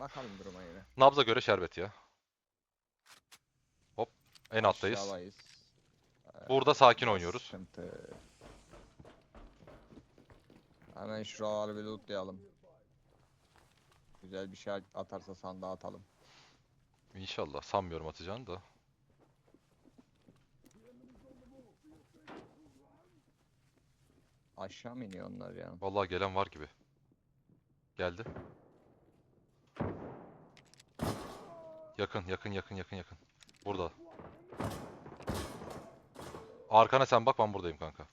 Bakalım duruma göre. Nabza göre şerbet ya. Hop. En alttayız. Aşağıdayız. Burada sakin Biraz oynuyoruz. Sıkıntı. Hemen şuraları bir lootlayalım. Güzel bir şey atarsa sandığa atalım. İnşallah. Sanmıyorum atacağını da. Aşağı mı iniyor onlar ya? Vallahi gelen var gibi. Geldi. Yakın, yakın, yakın, yakın, yakın. Burada. Arkana sen bak ben buradayım kanka.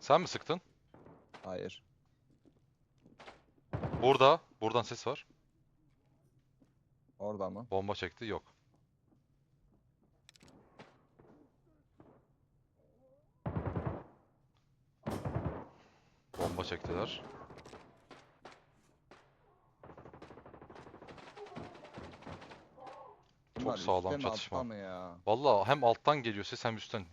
Sen mi sıktın? Hayır. Burada. Buradan ses var. Orada mı? Bomba çekti. Yok. Çektiler. Bunlar sağlam çatışma. mı ya? Vallahi hem alttan geliyor ses hem üstten.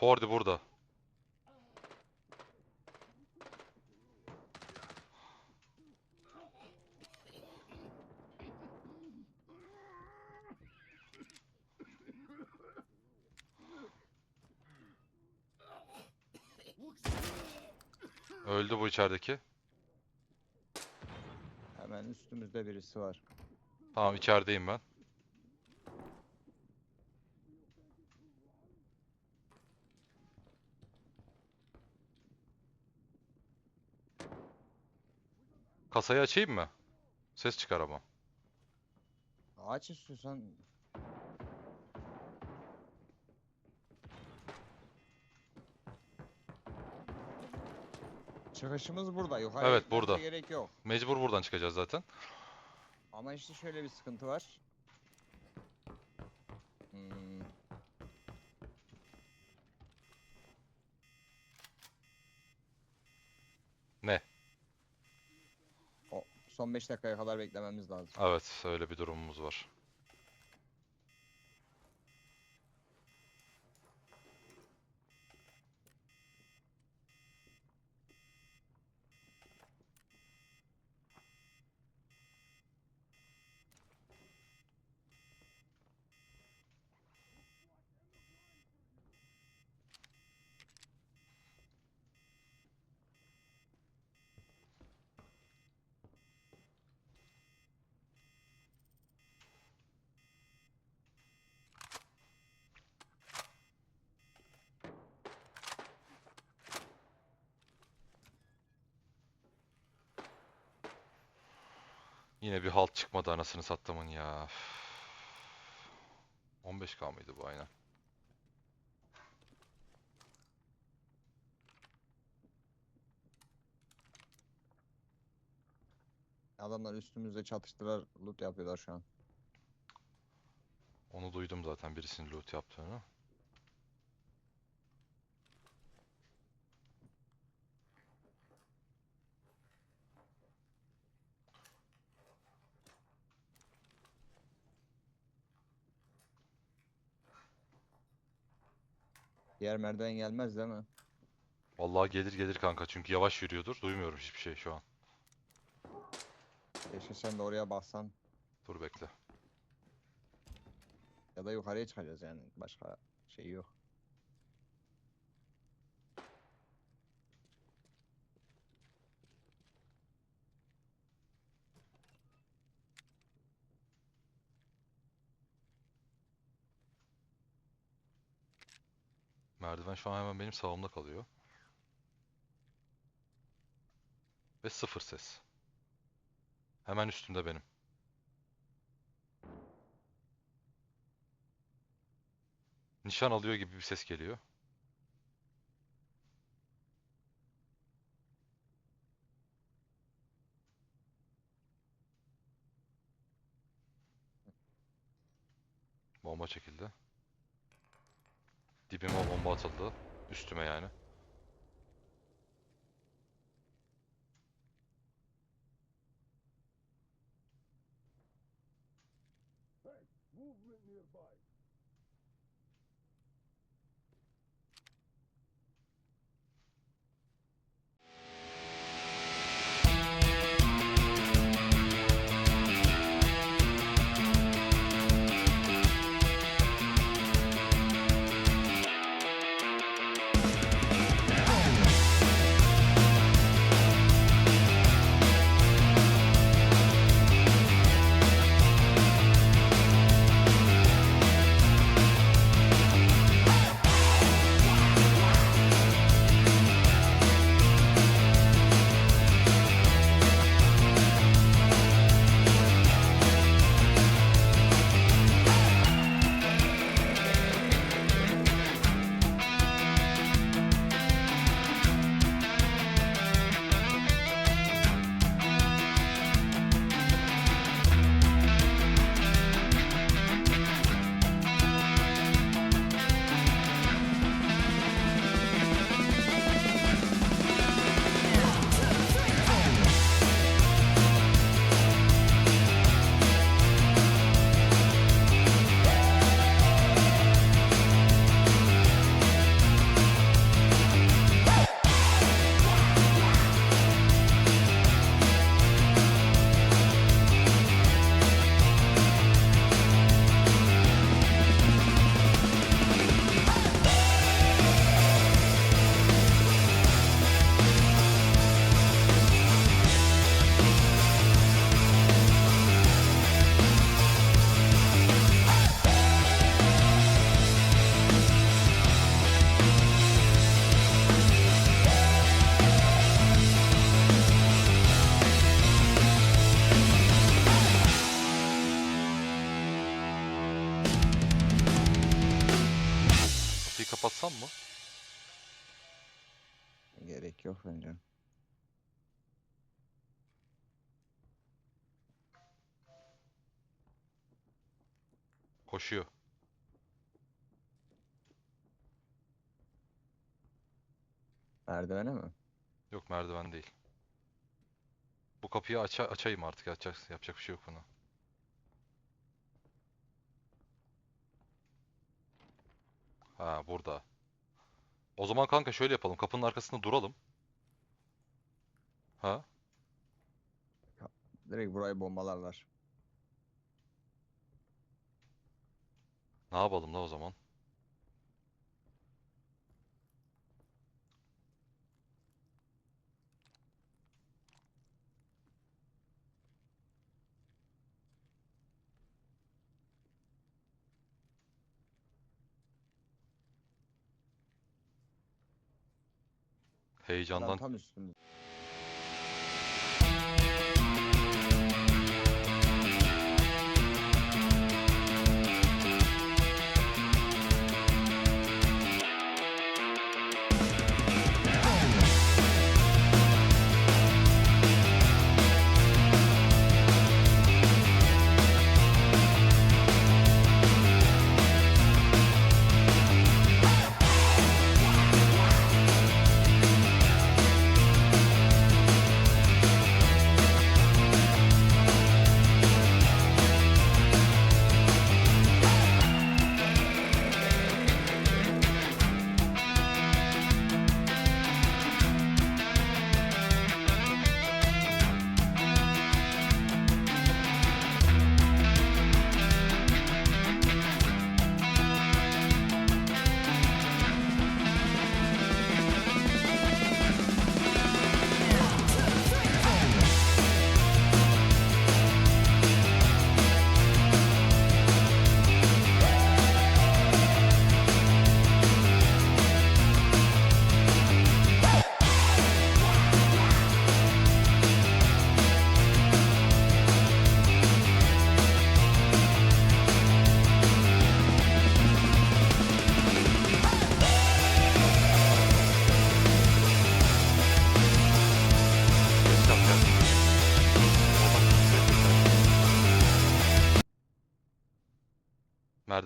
Fordi burada. Öldü bu içerideki. Hemen üstümüzde birisi var. Tamam içerideyim ben. Kasayı açayım mı? Ses çıkar ama. Aç istiyorsan. Çıkışımız burada. Yukarı Evet, gitmemize burada. gerek yok. Mecbur buradan çıkacağız zaten. Ama işte şöyle bir sıkıntı var. Hmm. Ne? O son 5 dakikaya kadar beklememiz lazım. Evet, öyle bir durumumuz var. Yine bir halt çıkmadı anasını sattımın ya. Üf. 15k mıydı bu aynen? Adamlar üstümüzde çatıştılar, loot yapıyorlar şu an. Onu duydum zaten birisinin loot yaptığını. Diğer merdiven gelmez değil mi? Vallahi gelir gelir kanka çünkü yavaş yürüyordur. Duymuyorum hiçbir şey şu an. Keşke sen de oraya baksan. Dur bekle. Ya da yukarıya çıkacağız yani. Başka şey yok. Merdiven şu an hemen benim sağımda kalıyor. Ve sıfır ses. Hemen üstümde benim. Nişan alıyor gibi bir ses geliyor. Bomba çekildi. Dibime bomba atıldı. Üstüme yani. Kapıyı kapatsam mı? Gerek yok bence. Koşuyor. Merdivene mi? Yok merdiven değil. Bu kapıyı aça açayım artık. Yapacak, yapacak bir şey yok buna. Ha burada. O zaman kanka şöyle yapalım. Kapının arkasında duralım. Ha? Direkt burayı bombalarlar. Ne yapalım la o zaman? Adam Heyecandan tam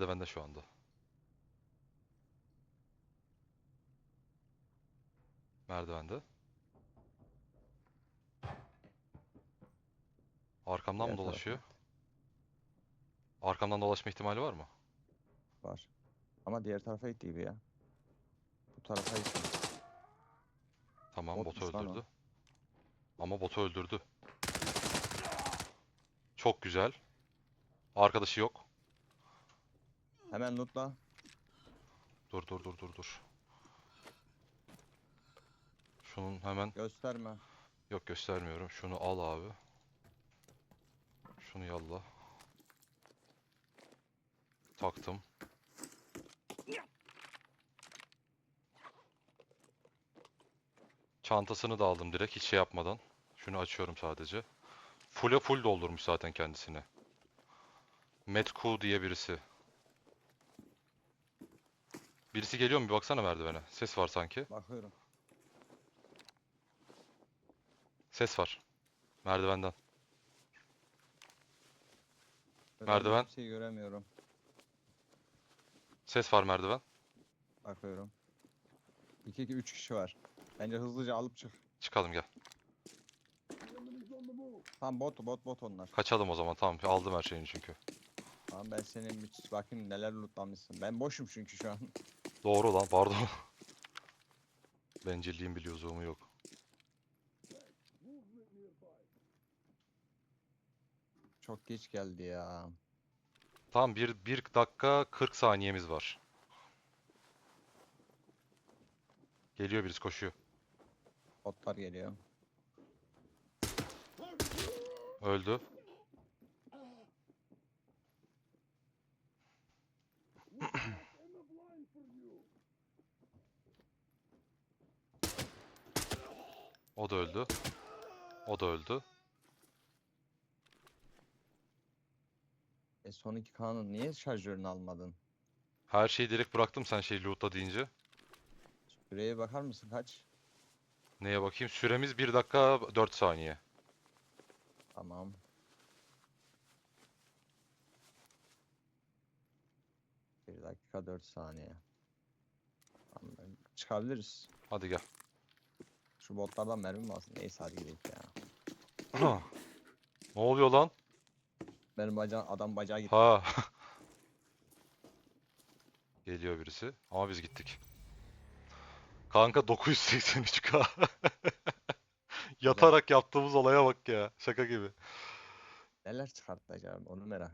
üstümüz. Merdivende şu anda. Merdivende. Arkamdan mı Diğer tarafa. dolaşıyor? Arkamdan dolaşma ihtimali var mı? Var. Ama diğer tarafa gitti gibi ya. Bu tarafa gitti. Tamam, botu Botmuş lan o. öldürdü. Ama botu öldürdü. Çok güzel. Arkadaşı yok. Hemen lootla. Dur dur dur dur dur. Şunun hemen Gösterme. yok göstermiyorum. Şunu al abi. Şunu yalla. Taktım. Çantasını da aldım direkt hiç şey yapmadan. Şunu açıyorum sadece. Full'e full doldurmuş zaten kendisini. Metku diye birisi. Birisi geliyor mu? Bir baksana merdivene. Ses var sanki. Bakıyorum. Ses var. Merdivenden. Merdiven. Kimseyi göremiyorum. Ses var merdiven. Bakıyorum. 2 2 3 kişi var. Bence hızlıca alıp çık. Çıkalım gel. Tamam bot bot bot onlar. Kaçalım o zaman. Tamam aldım her şeyini çünkü. Tamam ben senin bir bakayım neler lootlamışsın. Ben boşum çünkü şu an. Doğru lan pardon. Bencilliğim bir lüzumu yok. Çok geç geldi ya. Tamam bir, bir dakika 40 saniyemiz var. Geliyor birisi koşuyor. Botlar geliyor. Öldü. O da öldü. O da öldü. E son iki kanun niye şarjörünü almadın? Her şeyi direkt bıraktım sen şey lootla deyince. Süreye bakar mısın kaç? Neye bakayım? Süremiz 1 dakika 4 saniye. Tamam. Bir dakika 4 saniye. Tamam, çıkabiliriz. Hadi gel. Şu botlardan mermi mi alsın? Neyse hadi gidelim ya. Ne oluyor lan? Benim baca adam bacağı gitti. Ha. Geliyor birisi. Ama biz gittik. Kanka 983k. Yatarak yaptığımız olaya bak ya. Şaka gibi. Neler çıkartacağım onu merak